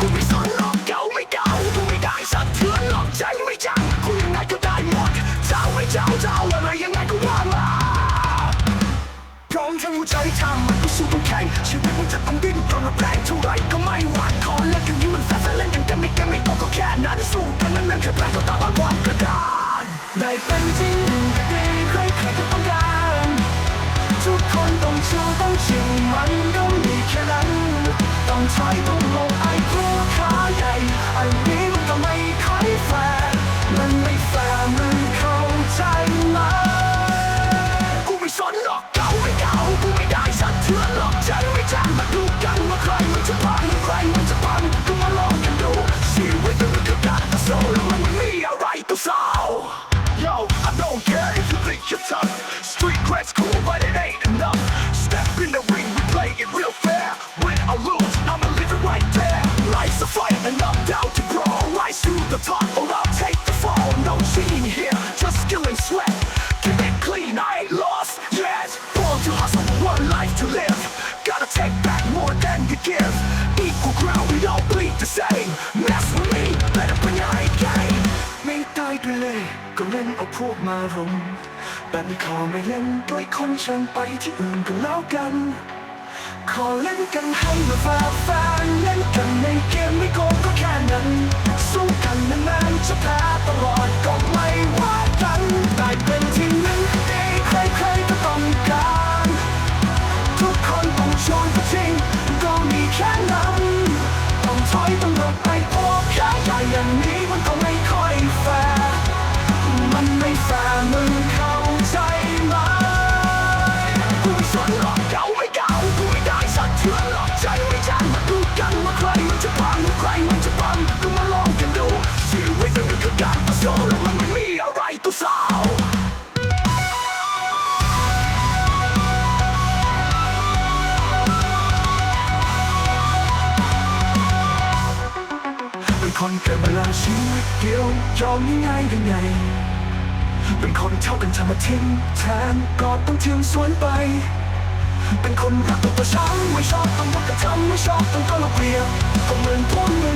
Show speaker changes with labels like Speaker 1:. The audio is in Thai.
Speaker 1: กูไม่สนรอเก่าไม่เก่ากูไม่ได้สักเทือนหรอกใจไม่จังกูยังไงก็ได้หมดเจ้าไม่เจ้าเจ้าอะไรยังไงก็ว่ามาพร้อมทั้งหัวใทำมันก็สู้ต้องแข่งชีวิตมึงจะต้องดิ้นรนแรงเท่าไรก็ไม่หวั่ขอเล่นกันนี้มันฟร์เล่นกันแต่ไม่แก้ไม่ตก็แค่นั้นสู้กันนั้นนั่แค่แปลงต่อตาบางวันกระดานได้เป็นจริงได้ใครใครต้องการทุกคนต้องสู้ต้องชิงมันต้มีแค่นั้นต้องใช้ต้อง right to live Gotta take back more than you give Equal ground, we all bleed the same Mess with me, let it bring your A game ไม่ตายด้วยเลยก็เล่นเอาพวกมารุมแบบนี้ขอไม่เล่นด้วยคนเชิญไปที่อื่นกันแล้วกัน ขอเล่นกันให้มาฟ้าฟ้าเล่นกันในเกมไม่โกงก็แค่นั้นสู้กัน คนเกิดมาแล้วชีวิตเดียวยอมง่ายยังไง เป็นคนเท่ากันทำมาทิ้งแทนก็ต้องทิ้งสวนไป เป็นคนรักตัวประช้างไม่ชอบต้องวัดกระทำไม่ชอบต้องก็ลบเรียก็เหมือนพวกมึง